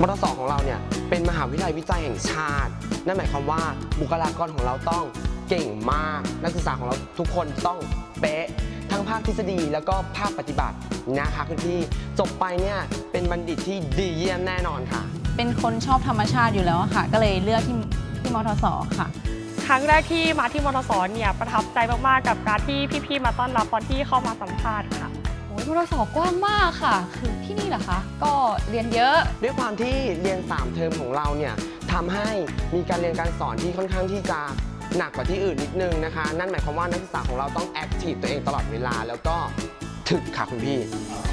มทสของเราเนี่ยเป็นมหาวิทยาลัยวิจัยแห่งชาติ นั่นหมายความว่าบุคลากรของเราต้องเก่งมาก นักศึกษาของเราทุกคนต้องเป๊ะทั้งภาคทฤษฎีแล้วก็ภาคปฏิบัตินะคะคุณพี่จบไปเนี่ยเป็นบัณฑิตที่ดีเยี่ยมแน่นอนค่ะ เป็นคนชอบธรรมชาติอยู่แล้วอะค่ะ ก็เลยเลือกที่ที่มทสค่ะ ครั้งแรกที่มาที่มทสเนี่ยประทับใจมากๆกับการที่พี่ๆมาต้อนรับตอนที่เข้ามาสัมภาษณ์ค่ะโอ้ย มรสกว้างมากค่ะ คือที่นี่เหรอคะ ก็เรียนเยอะ ด้วยความที่เรียน 3 เทอมของเราเนี่ยทำให้มีการเรียนการสอนที่ค่อนข้างที่จะหนักกว่าที่อื่นนิดนึงนะคะ นั่นหมายความว่านักศึกษาของเราต้องแอคทีฟตัวเองตลอดเวลาแล้วก็ถึกค่ะคุณพี่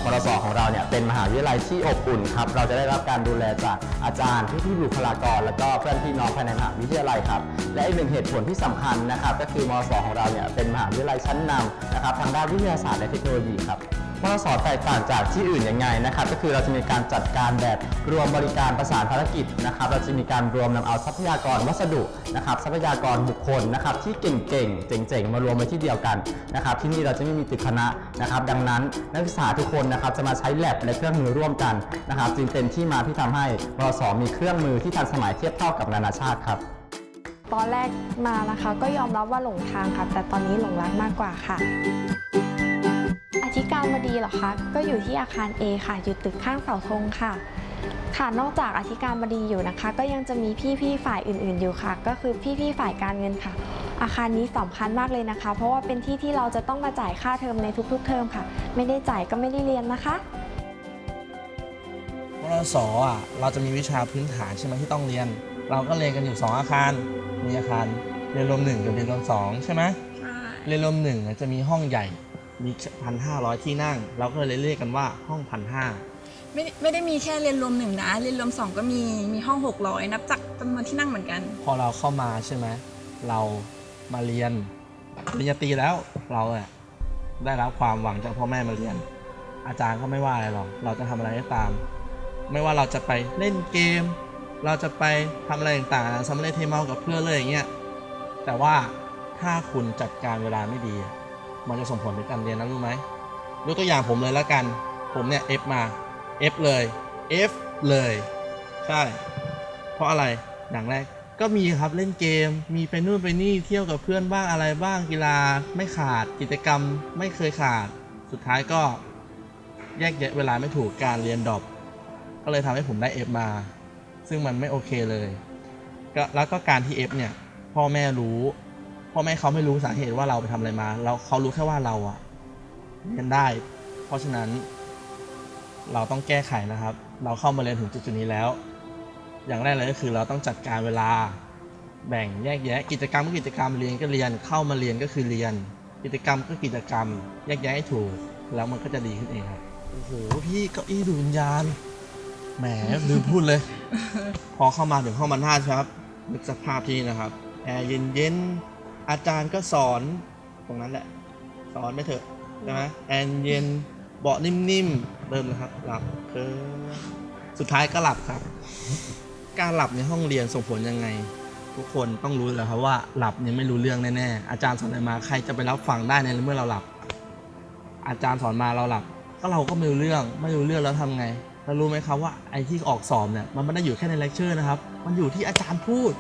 มรสของเราเนี่ยเป็นมหาวิทยาลัยที่อบอุ่นครับ เราจะได้รับการดูแลจากอาจารย์พี่ๆบุคลากร แล้วก็เพื่อนพี่น้องภายในมหาวิทยาลัยครับ และอีกหนึ่งเหตุผลที่สำคัญนะครับ ก็คือมรสของเราเนี่ยเป็นมหาวิทยาลัยชั้นนำนะครับทางด้านวิทยาศาสตร์และเทคโนโลยีครับ มรสอแตกต่างจากที่อื่นยังไงนะครับ ก็คือเราจะมีการจัดการแบบรวมบริการประสานภารกิจนะครับ เราจะมีการรวมนำเอาทรัพยากรวัสดุนะครับ ทรัพยากรบุคคลนะครับ ที่เก่งๆเจ๋งๆ มารวมไว้ที่เดียวกันนะครับ ที่นี่เราจะไม่มีตึกคณะนะครับ ดังนั้นนักศึกษาทุกคนนะครับจะมาใช้แลบและเครื่องมือร่วมกันนะครับจึงเป็นที่มาที่ทำให้มรสมีเครื่องมือที่ทันสมัยเทียบเท่ากับนานาชาติครับตอนแรกมานะคะก็ยอมรับว่าหลงทางค่ะ แต่ตอนนี้หลงรักมากกว่าค่ะ ธิการบดีเหรอคะ ก็อยู่ที่อาคาร A ค่ะ อยู่ตึกข้างเสาธงค่ะ ค่ะนอกจากอธิการบดีอยู่นะคะ ก็ยังจะมีพี่ๆฝ่ายอื่น ๆอยู่ค่ะ ก็คือพี่ๆฝ่ายการเงินค่ะ อาคารนี้สำคัญมากเลยนะคะ เพราะว่าเป็นที่ที่เราจะต้องมาจ่ายค่าเทอมในทุก ๆ เทอมค่ะ ไม่ได้จ่ายก็ไม่ได้เรียนนะคะมรสอะเราจะมีวิชาพื้นฐานใช่ไหมที่ต้องเรียน เราก็เรียนกันอยู่ 2 อาคาร มีอาคารเรียนรวมหนึ่งกับเรียนรวมสองใช่ไหมเรียนรวมหนึ่งจะมีห้องใหญ่ มีพันห้าร้อยที่นั่ง เราก็เลยเรียกกันว่าห้องพันห้าไม่ได้ไม่ได้มีแค่เรียนรวมหนึ่งนะ เรียนรวมสองก็มีมีห้อง600นับจากจำนวนที่นั่งเหมือนกัน พอเราเข้ามาใช่ไหมเรามาเรียนปริญญาตรีแล้วเราอะได้รับความหวังจากพ่อแม่มาเรียน อาจารย์ก็ไม่ว่าอะไรหรอกเราจะทำอะไรก็ตาม ไม่ว่าเราจะไปเล่นเกม เราจะไปทำอะไรต่างๆสำเร็จเทเมากับเพื่อนเลยอย่างเงี้ยแต่ว่าถ้าคุณจัดการเวลาไม่ดีอะ มันจะส่งผลในการเรียนนะรู้ไหมยกตัวอย่างผมเลยแล้วกัน ผมเนี่ย F มา F เลย F เลย ใช่ เพราะอะไร อย่างแรก ก็มีครับเล่นเกม มีไปนู่นไปนี่ เที่ยวกับเพื่อนบ้างอะไรบ้าง กีฬาไม่ขาด กิจกรรมไม่เคยขาด สุดท้ายก็แยกแยะเวลาไม่ถูกการเรียนดรอป ก็เลยทำให้ผมได้ F มา ซึ่งมันไม่โอเคเลย แล้วก็การที่ F เนี่ย พ่อแม่รู้ พ่อแม่เขาไม่รู้สาเหตุว่าเราไปทำอะไรมาเราเขารู้แค่ว่าเราอะเรียนได้ เพราะฉะนั้น เราต้องแก้ไขนะครับ เราเข้ามาเรียนถึงจุดๆนี้แล้ว อย่างแรกเลยก็คือเราต้องจัดการเวลา แบ่งแยกแยะ กิจกรรมก็กิจกรรมเรียนก็เรียนเข้ามาเรียนก็คือเรียน กิจกรรมก็กิจกรรม แยกแยะให้ถูก แล้วมันก็จะดีขึ้นเองครับโอ้โหพี่เก้าอี้ดูดวิญญาณแหมลืมพูดเลย พอเข้ามาถึงห้องบรรทัดครับนึกสภาพที่นี่นะครับแอร์เย็นๆ อาจารย์ก็สอนตรงนั้นแหละ สอนไม่เถอะใช่ไหมแอร์เย็นเบาะนิ่มๆเริ่มแล้วครับ หลับเคิมสุดท้ายก็หลับครับ การหลับในห้องเรียนส่งผลยังไง ทุกคนต้องรู้แล้วครับว่าหลับยังไม่รู้เรื่องแน่ๆอาจารย์สอนอะไรมาใครจะไปรับฟังได้ในเมื่อเราหลับ อาจารย์สอนมาเราหลับ ก็เราก็ไม่รู้เรื่องไม่รู้เรื่องแล้วทำไงเรารู้ไหมครับว่าไอ้ที่ออกสอบเนี่ยมันไม่ได้อยู่แค่ในเลคเชอร์นะครับ มันอยู่ที่อาจารย์พูด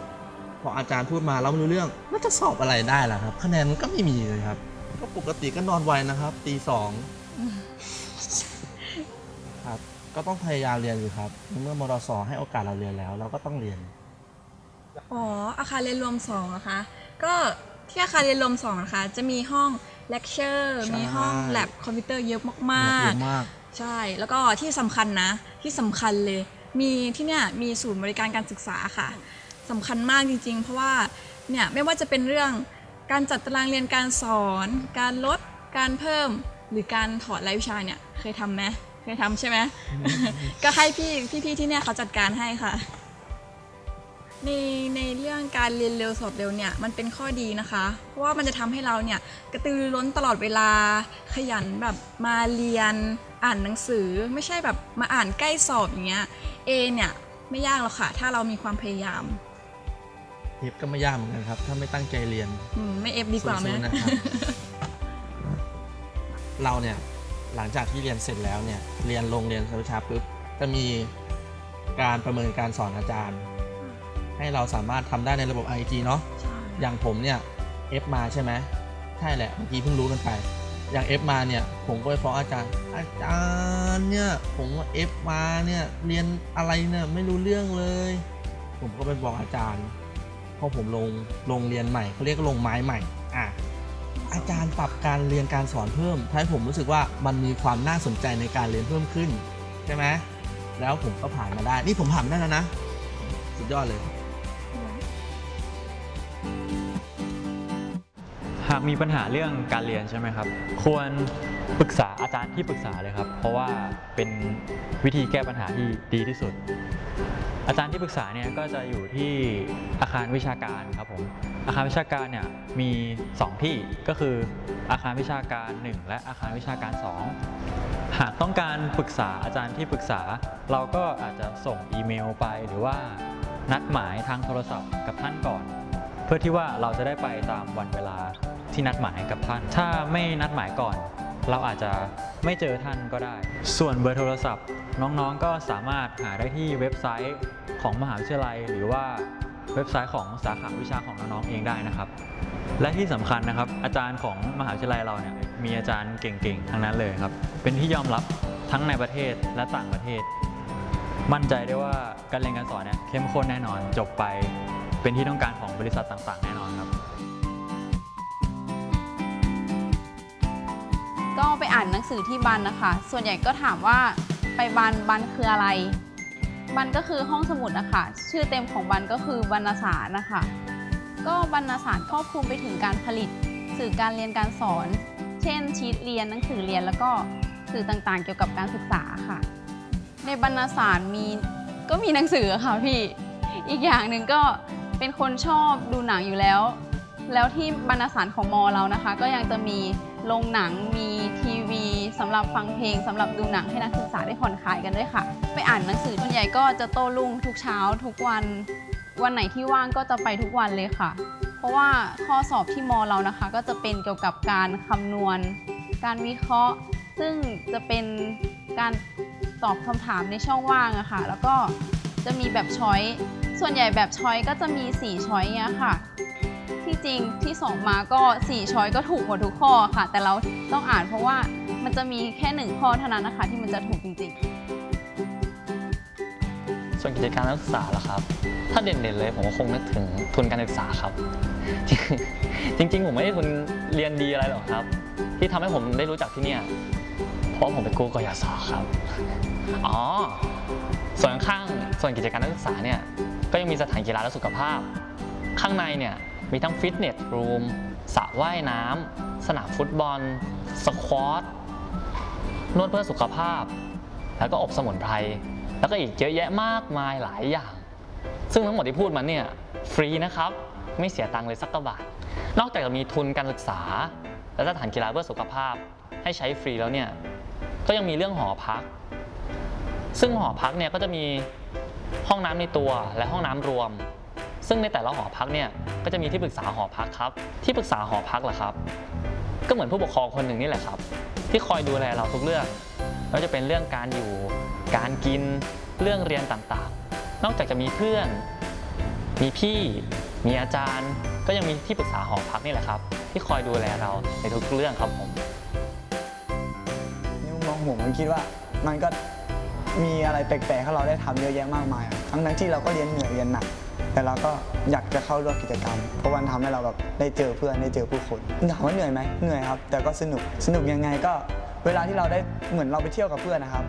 พออาจารย์พูดมาเราไม่รู้เรื่องแล้วจะสอบอะไรได้ล่ะครับ คะแนนมันก็ไม่มีเลยครับ ก็ปกติก็นอนไวนะครับตีสองครับ ก็ต้องพยายามเรียนอยู่ครับในเมื่อมรสให้โอกาสเราเรียนแล้ว เราก็ต้องเรียน อ๋ออาคารเรียนรวม2นะคะ ก็ที่อาคารเรียนรวม2นะคะ จะมีห้องเลคเชอร์ใช่มีห้องแลบคอมพิวเตอร์เยอะมากเยอะมากๆใช่ แล้วก็ที่สำคัญนะ ที่สำคัญเลย มีที่เนี่ยมีศูนย์บริการการศึกษาค่ะ สำคัญมากจริง ๆ เพราะว่าเนี่ยไม่ว่าจะเป็นเรื่องการจัดตารางเรียนการสอน การลดการเพิ่มหรือการถอดรายวิชาเนี่ยเคยทำไหมเคยทำใช่ไหม ก็ให้พี่พี่ๆที่เนี่ยเขาจัดการให้ค่ะ ในในเรื่องการเรียนเร็วสอบเร็วเนี่ยมันเป็นข้อดีนะคะ เพราะว่ามันจะทำให้เราเนี่ยกระตือรือร้นตลอดเวลาขยันแบบมาเรียนอ่านหนังสือไม่ใช่แบบมาอ่านใกล้สอบอย่างเงี้ยเอเนี่ยไม่ยากหรอกค่ะ ถ้าเรามีความพยายาม เทปก็ไม่ยากเหมือนกันครับ ถ้าไม่ตั้งใจเรียนอืมไม่เอฟดีกว่าไหมสู้ๆนะครับ เราเนี่ยหลังจากที่เรียนเสร็จแล้วเนี่ยเรียนโรงเรียนสวิชาปุ๊บจะมีการประเมินการสอนอาจารย์ ให้เราสามารถทำได้ในระบบ IG เนาะ ใช่อย่างผมเนี่ย F มาใช่ไหมใช่แหละเมื่อกี้เพิ่งรู้กันไป อย่าง F มาเนี่ย ผมก็ไปฟ้องอาจารย์ อาจารย์เนี่ย ผมว่า F มาเนี่ย เรียนอะไรเนี่ย ไม่รู้เรื่องเลย ผมก็ไปบอกอาจารย์ พอผมลงลงเรียนใหม่เขาเรียกลงไม้ใหม่อะอาจารย์ปรับการเรียนการสอนเพิ่มทำให้ผมรู้สึกว่ามันมีความน่าสนใจในการเรียนเพิ่มขึ้นใช่ไหมแล้วผมก็ผ่านมาได้ นี่ผมผ่านได้แล้วนะ สุดยอดเลย หากมีปัญหาเรื่องการเรียนใช่ไหมครับ ควรปรึกษาอาจารย์ที่ปรึกษาเลยครับ เพราะว่าเป็นวิธีแก้ปัญหาที่ดีที่สุด อาจารย์ที่ปรึกษาเนี่ยก็จะอยู่ที่อาคารวิชาการครับผมอาคารวิชาการเนี่ยมี 2 ที่ก็คืออาคารวิชาการ 1 และอาคารวิชาการ 2 หากต้องการปรึกษาอาจารย์ที่ปรึกษา เราก็อาจจะส่งอีเมลไปหรือว่านัดหมายทางโทรศัพท์กับท่านก่อน เพื่อที่ว่าเราจะได้ไปตามวันเวลาที่นัดหมายกับท่าน ถ้าไม่นัดหมายก่อน เราอาจจะไม่เจอท่านก็ได้ ส่วนเบอร์โทรศัพท์ น้องๆก็สามารถหาได้ที่เว็บไซต์ของมหาวิทยาลัย หรือว่าเว็บไซต์ของสาขาวิชาของน้องๆเองได้นะครับ และที่สำคัญนะครับ อาจารย์ของมหาวิทยาลัยเราเนี่ยมีอาจารย์เก่งๆทั้งนั้นเลยครับ เป็นที่ยอมรับทั้งในประเทศและต่างประเทศ มั่นใจได้ว่าการเรียนการสอนเนี่ยเข้มข้นแน่นอนจบไป เป็นที่ต้องการของบริษัทต่างๆ แน่นอนครับ ก็ไปอ่านหนังสือที่บันนะคะ ส่วนใหญ่ก็ถามว่าไปบันบันคืออะไร บันก็คือห้องสมุดนะคะ ชื่อเต็มของบันก็คือบรรณสารนะคะ ก็บรรณสารครอบคลุมไปถึงการผลิต สื่อการเรียนการสอน เช่นชีตเรียนหนังสือเรียนแล้วก็สื่อต่างๆ เกี่ยวกับการศึกษาค่ะ ในบรรณสารมีก็มีหนังสือค่ะพี่ อีกอย่างหนึ่งก็เป็นคนชอบดูหนังอยู่แล้ว แล้วที่บรรณสารของมอเรานะคะ ก็ยังจะมี โรงหนังมีทีวีสำหรับฟังเพลงสำหรับดูหนังให้นักศึกษาได้ผ่อนคลายกันด้วยค่ะ ไปอ่านหนังสือส่วนใหญ่ก็จะโต้รุ่งทุกเช้าทุกวัน วันไหนที่ว่างก็จะไปทุกวันเลยค่ะ เพราะว่าข้อสอบที่มอเรานะคะ ก็จะเป็นเกี่ยวกับการคำนวณ การวิเคราะห์ ซึ่งจะเป็นการตอบคำถามในช่องว่างอะค่ะ แล้วก็จะมีแบบช้อยส่วนใหญ่แบบช้อยก็จะมี 4 ช้อยเนี่ยค่ะ ที่จริงที่สองมาก็ 4 ช้อยก็ถูกหมดทุกข้อค่ะ แต่เราต้องอ่านเพราะว่ามันจะมีแค่หนึ่งข้อเท่านั้นนะคะ ที่มันจะถูกจริงๆ ส่วนกิจการนักศึกษาล่ะครับ ถ้าเด่นๆเลยผมก็คงนึกถึงทุนการศึกษาครับ จริง ๆ ผมไม่ได้ทุนเรียนดีอะไรหรอกครับ ที่ทำให้ผมได้รู้จักที่เนี่ยเพราะผมไปกู้กยศครับ อ๋อ ส่วนข้างส่วนกิจการนักศึกษาเนี่ยก็ยังมีสถานกีฬาและสุขภาพ ข้างในเนี่ย มีทั้งฟิตเนสรูมสระว่ายน้ำ สนามฟุตบอล สควอต นวดเพื่อสุขภาพ แล้วก็อบสมุนไพร แล้วก็อีกเยอะแยะมากมายหลายอย่าง ซึ่งทั้งหมดที่พูดมาเนี่ยฟรีนะครับ ไม่เสียตังค์เลยสักกระบาท นอกจากจะมีทุนการศึกษา และสถานกีฬาเพื่อสุขภาพ ให้ใช้ฟรีแล้วเนี่ย ก็ยังมีเรื่องหอพัก ซึ่งหอพักเนี่ยก็จะมีห้องน้ำในตัวและห้องน้ำรวม ซึ่งในแต่ละหอพักเนี่ยก็จะมีที่ปรึกษาหอพักครับ ที่ปรึกษาหอพักล่ะครับ ก็เหมือนผู้ปกครองคนหนึ่งนี่แหละครับ ที่คอยดูแลเราทุกเรื่องไม่ว่าจะเป็นเรื่องการอยู่ การกิน เรื่องเรียนต่างๆ นอกจากจะมีเพื่อน มีพี่ มีอาจารย์ ก็ยังมีที่ปรึกษาหอพักนี่แหละครับ ที่คอยดูแลเราในทุกเรื่องครับผมนมุมมองผมผมคิดว่ามันก็มีอะไรแปลกๆให้เราได้ทำเยอะแยะมากมายอะทั้งนั้นที่เราก็เรียนเหนื่อยเรียนหนัก แต่เราก็อยากจะเข้าร่วมกิจกรรม เพราะวันทำให้เราแบบได้เจอเพื่อนได้เจอผู้คนถามว่าเหนื่อยไหมเหนื่อยครับ แต่ก็สนุกสนุกยังไงก็เวลาที่เราได้เหมือนเราไปเที่ยวกับเพื่อนนะครับ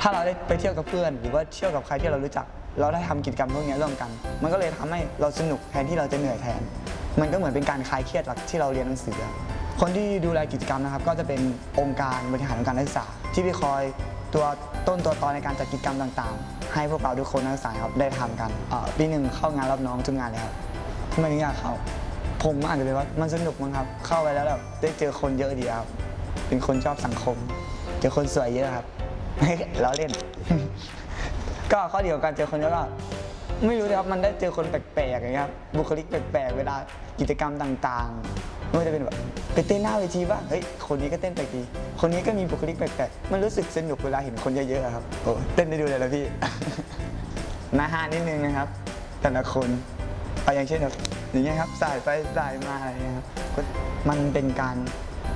ถ้าเราได้ไปเที่ยวกับเพื่อน หรือว่าเที่ยวกับใครที่เรารู้จัก เราได้ทำกิจกรรมพวกนี้ร่วมกัน มันก็เลยทำให้เราสนุกแทนที่เราจะเหนื่อยแทน มันก็เหมือนเป็นการคลายเครียดหลักที่เราเรียนหนังสือ คนที่ดูแลกิจกรรมนะครับ ก็จะเป็นองค์การบริหารองค์การนักศึกษา ที่ไปคอยตัวต้นตัวตอนในการจัดกิจกรรมต่างๆ ให้พวกเราทุกคนนักศึกษาครับได้ทำกันปีหนึ่งเข้างานรับน้องทุกงานเลยครับทำไมถึงอยากเข้าผมอาจจะเป็นว่ามันสนุกมั้งครับ เข้าไปแล้วแบบได้เจอคนเยอะดีครับ เป็นคนชอบสังคม เจอคนสวยเยอะครับเราเล่น ก็ข้อดีของการเจอคนเยอะก็ไม่รู้เลยครับมันได้เจอคนแปลกๆอย่างเงี้ยครับบุคลิกแปลกๆ เวลากิจกรรมต่างๆ ไม่ว่าจะเป็นแบบไปเต้นหน้าเวทีบ้างเฮ้ยคนนี้ก็เต้นแปลกดีคนนี้ก็มีบุคลิกแปลกๆมันรู้สึกสนุกเวลาเห็นคนเยอะๆอะครับโอ้เต้นได้ดูเลยละพี่นะฮะนิดนึงนะครับ แต่ละคนเอาอย่างเช่นแบบอย่างเงี้ยครับสายไปสายมาอะไรเงี้ยครับก็มันเป็นการ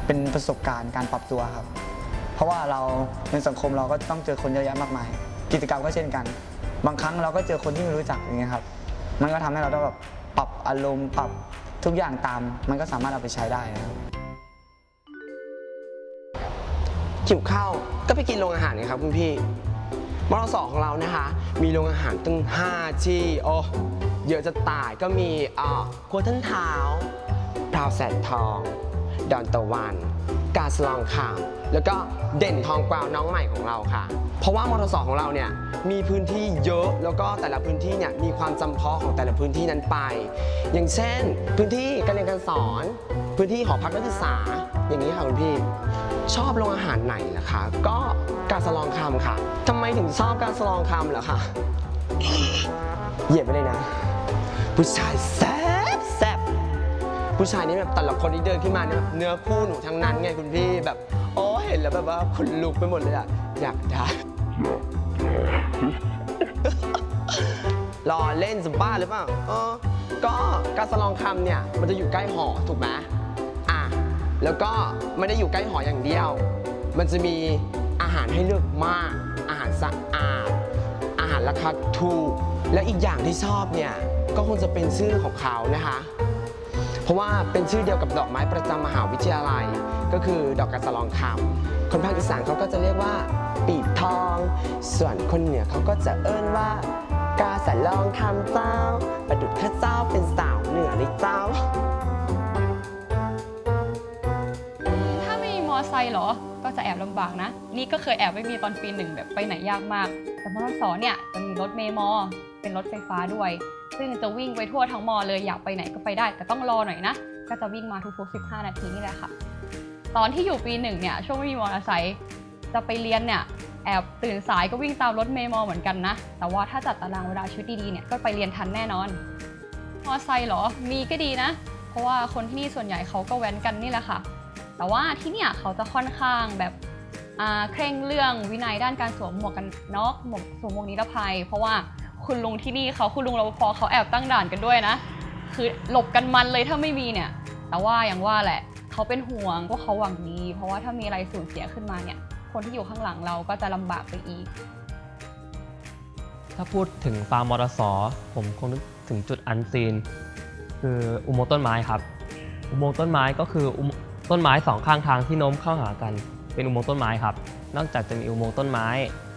เป็นประสบการณ์การปรับตัวครับ เพราะว่าเราในสังคมเราก็ต้องเจอคนเยอะแยะมากมาย กิจกรรมก็เช่นกัน บางครั้งเราก็เจอคนที่ไม่รู้จักอย่างเงี้ยครับ มันก็ทำให้เราต้องแบบปรับอารมณ์ปรับ ทุกอย่างตามมันก็สามารถเอาไปใช้ได้นะครับหิวข้าวก็ไปกินโรงอาหารกันครับคุณพี่มรสของเรานะคะ มีโรงอาหารตั้ง5ที่โอ้เยอะจะตายก็มีอ่าครัวท่านเท้าพราวแสดทอง ดอนตะวัน กาสลองคาม แล้วก็เด่นทองกวาวน้องใหม่ของเราค่ะ เพราะว่ามรสของเราเนี่ยมีพื้นที่เยอะแล้วก็แต่ละพื้นที่เนี่ยมีความจำเพาะของแต่ละพื้นที่นั้นไป อย่างเช่น พื้นที่การเรียนการสอน พื้นที่หอพักนักศึกษา อย่างนี้ค่ะคุณพี่ชอบโรงอาหารไหนล่ะคะ ก็กาสลองคำค่ะทำไมถึงชอบกาสลองคำเหรอคะเหยียบไปเลยนะผู้ชายแซ่ ผู้ชายนี่แบบแต่ละคนที่เดินขึ้นมาเนี่ยเนื้อคู่หนูทั้งนั้นไงคุณพี่แบบโอ้เห็นแล้วแบบว่าขนลุกไปหมดเลยอะอยากได้ รอเล่นสบ้าหรือเปล่าเออก็กาสลองคำเนี่ยมันจะอยู่ใกล้หอถูกไหมอะแล้วก็ไม่ได้อยู่ใกล้หออย่างเดียว มันจะมีอาหารให้เลือกมาก อาหารสะอาด อาหารราคาถูก และอีกอย่างที่ชอบเนี่ยก็คงจะเป็นชื่อของเขานะคะ เพราะว่าเป็นชื่อเดียวกับดอกไม้ประจำมหาวิทยาลัย ก็คือดอกกระสลองคำคนภาคอีสานเขาก็จะเรียกว่า ปีบทอง ส่วนคนเหนือเขาก็จะเอิ้นว่ากาสลองคำเจ้า ประดุดข้าเจ้าเป็นสาวเหนือเลยเจ้า ถ้าไม่มีมอไซค์เหรอ ก็จะแอบลำบากนะ นี่ก็เคยแอบไม่มีตอนปีหนึ่งแบบไปไหนยากมาก แต่มอสอเนี่ยจะมีรถเมมอ เป็นรถไฟฟ้าด้วย ซึ่งจะวิ่งไปทั่วทั้งมอเลยอยากไปไหนก็ไปได้ แต่ต้องรอหน่อยนะ ก็จะวิ่งมาทุกๆ 15 นาทีนี่แหละค่ะ ตอนที่อยู่ปีหนึ่งเนี่ยช่วงไม่มีมอเตอร์ไซค์จะไปเรียนเนี่ยแอบตื่นสายก็วิ่งตามรถเมย์มอเหมือนกันนะ แต่ว่าถ้าจัดตารางเวลาชีวิตดีๆเนี่ยก็ไปเรียนทันแน่นอน มอไซค์เหรอ มีก็ดีนะ เพราะว่าคนที่นี่ส่วนใหญ่เขาก็แว้นกันนี่แหละค่ะ แต่ว่าที่เนี่ยเขาจะค่อนข้างแบบเคร่งเรื่องวินัยด้านการสวมหมวกกันน็อกหมวกสวมหมวกนิรภัย เพราะว่า คุณลุงที่นี่เขาคุณลุงรปภเขาแอบตั้งด่านกันด้วยนะ คือหลบกันมันเลยถ้าไม่มีเนี่ย แต่ว่าอย่างว่าแหละเขาเป็นห่วงว่าเขาหวังดี เพราะว่าถ้ามีอะไรสูญเสียขึ้นมาเนี่ย คนที่อยู่ข้างหลังเราก็จะลำบากไปอีก ถ้าพูดถึงฟาร์มมอเตอร์สอผมคงนึกถึงจุดอันซีน คืออุโมงค์ต้นไม้ครับ อุโมงค์ต้นไม้ก็คืออุโมต้นไม้สองข้างทางที่โน้มเข้าหากัน เป็นอุโมงค์ต้นไม้ครับ นอกจากจะมีอุโมงค์ต้นไม้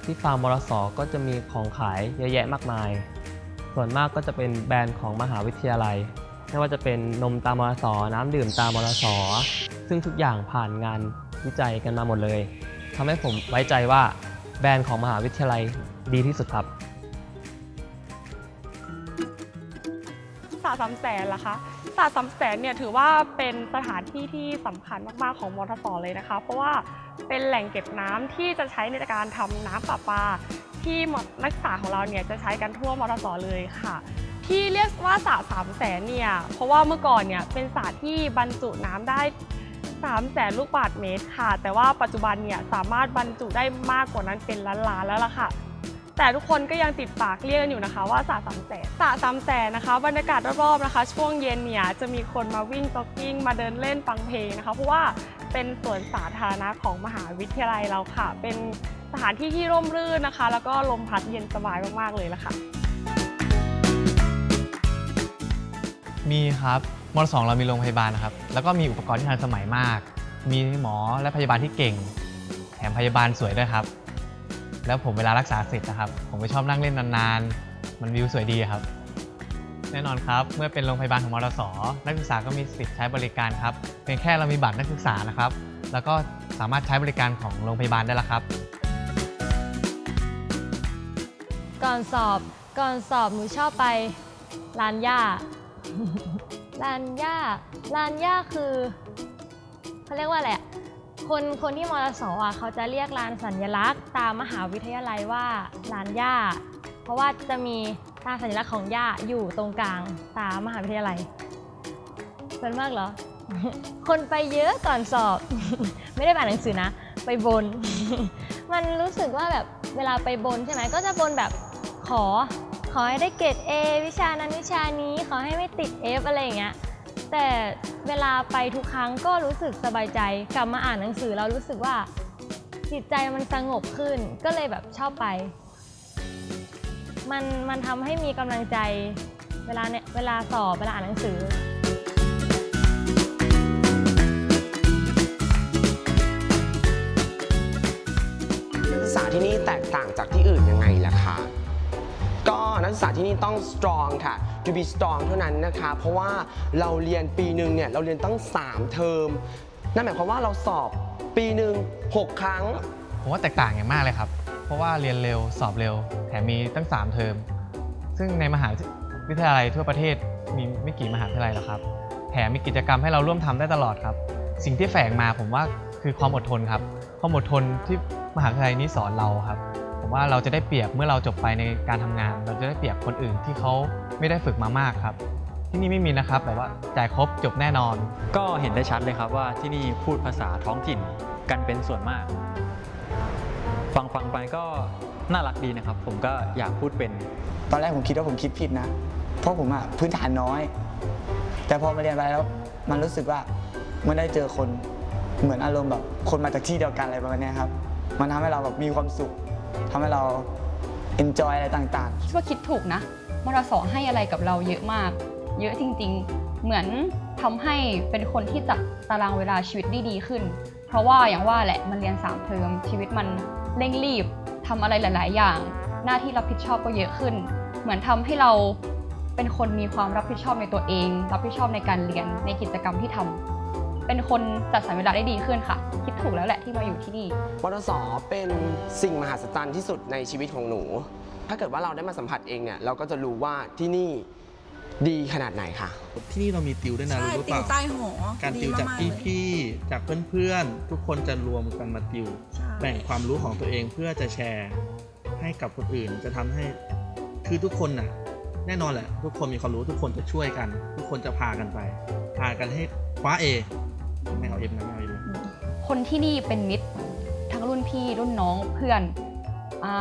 ที่ฟาร์มมรสอก็จะมีของขายเยอะแยะมากมาย ส่วนมากก็จะเป็นแบรนด์ของมหาวิทยาลัย ไม่ว่าจะเป็นนมตามมรสอน้ำดื่มตามมรสอซึ่งทุกอย่างผ่านงานวิจัยกันมาหมดเลยทำให้ผมไว้ใจว่าแบรนด์ของมหาวิทยาลัยดีที่สุดครับ สามแสนล่ะคะสาสามแสนเนี่ยถือว่าเป็นสถานที่ที่สำคัญมากๆของมอทสเลยนะคะ เพราะว่าเป็นแหล่งเก็บน้ำที่จะใช้ในการทำน้ำประปา ที่นักศึกษาของเราเนี่ยจะใช้กันทั่วมอทสเลยค่ะ ที่เรียกว่าสระสามแสนเนี่ยเพราะว่าเมื่อก่อนเนี่ยเป็นสระที่บรรจุน้ำได้3แสนลูกบาศก์เมตรค่ะ แต่ว่าปัจจุบันเนี่ยสามารถบรรจุได้มากกว่านั้นเป็นล้านๆแล้วล่ะค่ะ แต่ทุกคนก็ยังติดปากเรียกกันอยู่นะคะ ว่าสระสามแสนสระสามแสนนะคะบรรยากาศรอบๆนะคะ ช่วงเย็นเนี่ยจะมีคนมาวิ่งจ็อกกิ้งมาเดินเล่นฟังเพลงนะคะ เพราะว่าเป็นสวนสาธารณะของมหาวิทยาลัยเราค่ะ เป็นสถานที่ที่ร่มรื่นนะคะ แล้วก็ลมพัดเย็นสบายมากๆเลยละค่ะ มีครับมสองเรามีโรงพยาบาลนะครับ แล้วก็มีอุปกรณ์ที่ทันสมัยมาก มีหมอและพยาบาลที่เก่ง แถมพยาบาลสวยด้วยครับ แล้วผมเวลารักษาเสร็จนะครับ ผมไม่ชอบนั่งเล่นนานๆ มันวิวสวยดีครับ แน่นอนครับ เมื่อเป็นโรงพยาบาลของมรสนักศึกษาก็มีสิทธิ์ใช้บริการครับ เพียงแค่เรามีบัตรนักศึกษานะครับ แล้วก็สามารถใช้บริการของโรงพยาบาลได้แล้วครับ ก่อนสอบก่อนสอบหนูชอบไปร้านย่า ร้านย่าร้านย่าคือเขาเรียกว่าอะไรอะ คนคนที่มรสอะเขาจะเรียกลานสัญลักษณ์ ตามมหาวิทยาลัยว่าลานย่า เพราะว่าจะมีตาสัญลักษณ์ของย่าอยู่ตรงกลางตามมหาวิทยาลัยส่วนมากเหรอ คนไปเยอะก่อนสอบ ไม่ได้อ่านหนังสือนะ ไปบน มันรู้สึกว่าแบบเวลาไปบนใช่ไหมก็จะบนแบบขอ ขอให้ได้เกรด A วิชานั้นวิชานี้ขอให้ไม่ติด F อะไรอย่างเงี้ย แต่เวลาไปทุกครั้งก็รู้สึกสบายใจ กลับมาอ่านหนังสือแล้วรู้สึกว่าจิตใจมันสงบขึ้น ก็เลยแบบชอบไป มันมันทำให้มีกำลังใจเวลาเนี่ยเวลาสอบเวลาอ่านหนังสือนักศึกษาที่นี่แตกต่างจากที่อื่นยังไงล่ะคะ นักศึกษาที่นี่ต้อง strong ค่ะ to be strong เท่านั้นนะคะ เพราะว่าเราเรียนปีหนึ่งเนี่ยเราเรียนตั้ง 3 เทอม นั่นหมายความว่าเราสอบปีหนึ่ง6 ครั้ง ผมว่าแตกต่างอย่างมากเลยครับ เพราะว่าเรียนเร็วสอบเร็ว แถมมีตั้ง 3 เทอม ซึ่งในมหาวิทยาลัยทั่วประเทศมีไม่กี่มหาวิทยาลัยหรอกครับ แถมมีกิจกรรมให้เราร่วมทำได้ตลอดครับ สิ่งที่แฝงมาผมว่าคือความอดทนครับ ความอดทนที่มหาวิทยาลัยนี้สอนเราครับ ผมว่าเราจะได้เปรียบเมื่อเราจบไปในการทำงาน เราจะได้เปรียบคนอื่นที่เขาไม่ได้ฝึกมามากครับ ที่นี่ไม่มีนะครับแบบว่าจ่ายครบจบแน่นอน ก็เห็นได้ชัดเลยครับว่าที่นี่พูดภาษาท้องถิ่นกันเป็นส่วนมาก ฟังฟังไปก็น่ารักดีนะครับ ผมก็อยากพูดเป็น ตอนแรกผมคิดว่าผมคิดผิดนะ เพราะผมอะพื้นฐานน้อย แต่พอมาเรียนไปแล้วมันรู้สึกว่ามันได้เจอคนเหมือนอารมณ์แบบคนมาจากที่เดียวกันอะไรประมาณเนี้ยครับ มันทำให้เราแบบมีความสุข ทำให้เรา enjoy อะไรต่างๆคิดว่าคิดถูกนะ มรสให้อะไรกับเราเยอะมาก เยอะจริง ๆ เหมือนทำให้เป็นคนที่จัดตารางเวลาชีวิตได้ดีขึ้น เพราะว่าอย่างว่าแหละมันเรียน 3 เทอมชีวิตมันเร่งรีบทำอะไรหลาย ๆ อย่าง หน้าที่รับผิดชอบก็เยอะขึ้น เหมือนทำให้เราเป็นคนมีความรับผิดชอบในตัวเอง รับผิดชอบในการเรียนในกิจกรรมที่ทำ เป็นคนจัดสรรเวลาได้ดีขึ้นค่ะ คิดถูกแล้วแหละที่มาอยู่ที่นี่วทศเป็นสิ่งมหัศจรรย์ที่สุดในชีวิตของหนู ถ้าเกิดว่าเราได้มาสัมผัสเองเนี่ยเราก็จะรู้ว่าที่นี่ดีขนาดไหนค่ะ ที่นี่เรามีติวด้วยนะใช่รู้หรือติเปวล่าใต้หอการดีติวจากมากๆเลย พี่ๆจากเพื่อนๆ ทุกคนจะรวมกันมาติว ใช่ แบ่งความรู้ของตัวเองเพื่อจะแชร์ให้กับคนอื่นจะทำให้คือทุกคนน่ะ แน่นอนแหละ ทุกคนมีความรู้ทุกคนจะช่วยกัน ทุกคนจะพากันไป พากันให้คว้าเอ ไม่เอาเอ็มนะไม่เอาเอ็มคนที่นี่เป็นมิตรทั้งรุ่นพี่รุ่นน้องเพื่อนอา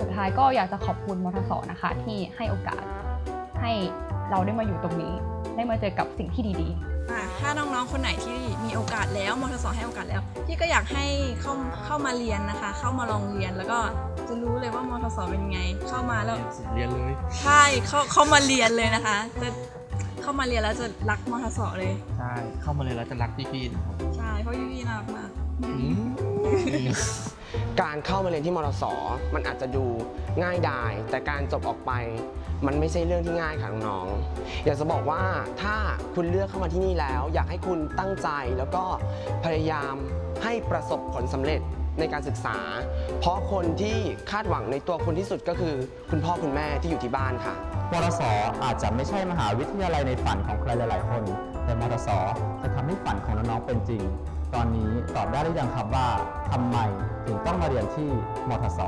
สุดท้ายก็อยากจะขอบคุณมทสนะคะ ที่ให้โอกาสให้เราได้มาอยู่ตรงนี้ ได้มาเจอกับสิ่งที่ดีอะถ้าน้องๆคนไหนที่มีโอกาสแล้วมทสให้โอกาสแล้วพี่ก็อยากให้เข้าเข้ามาเรียนนะคะ เข้ามาลองเรียนแล้วก็จะรู้เลยว่ามทสเป็นยังไง เข้ามาแล้วเรียนเลยใช่เข้าเข้ามาเรียนเลยนะคะจะ เข้ามาเรียนแล้วจะรักมทสเลย ใช่เข้ามาเลยแล้วจะรักพี่ๆนะครับใช่เพราะพี่ๆน่ารักมากการเข้ามาเรียนที่มรสมันอาจจะดูง่ายดาย แต่การจบออกไป มันไม่ใช่เรื่องที่ง่ายค่ะน้องๆอยากจะบอกว่าถ้าคุณเลือกเข้ามาที่นี่แล้ว อยากให้คุณตั้งใจแล้วก็พยายามให้ประสบผลสำเร็จ ในการศึกษา เพราะคนที่คาดหวังในตัวคนที่สุดก็คือ คุณพ่อคุณแม่ที่อยู่ที่บ้านค่ะ มรสอาจจะไม่ใช่มหาวิทยาลัยในฝันของใครหลาย ๆ คน แต่มรสจะทำให้ฝันของน้อง ๆ เป็นจริง ตอนนี้ตอบได้หรือยังครับว่าทำไมถึงต้องมาเรียนที่มทส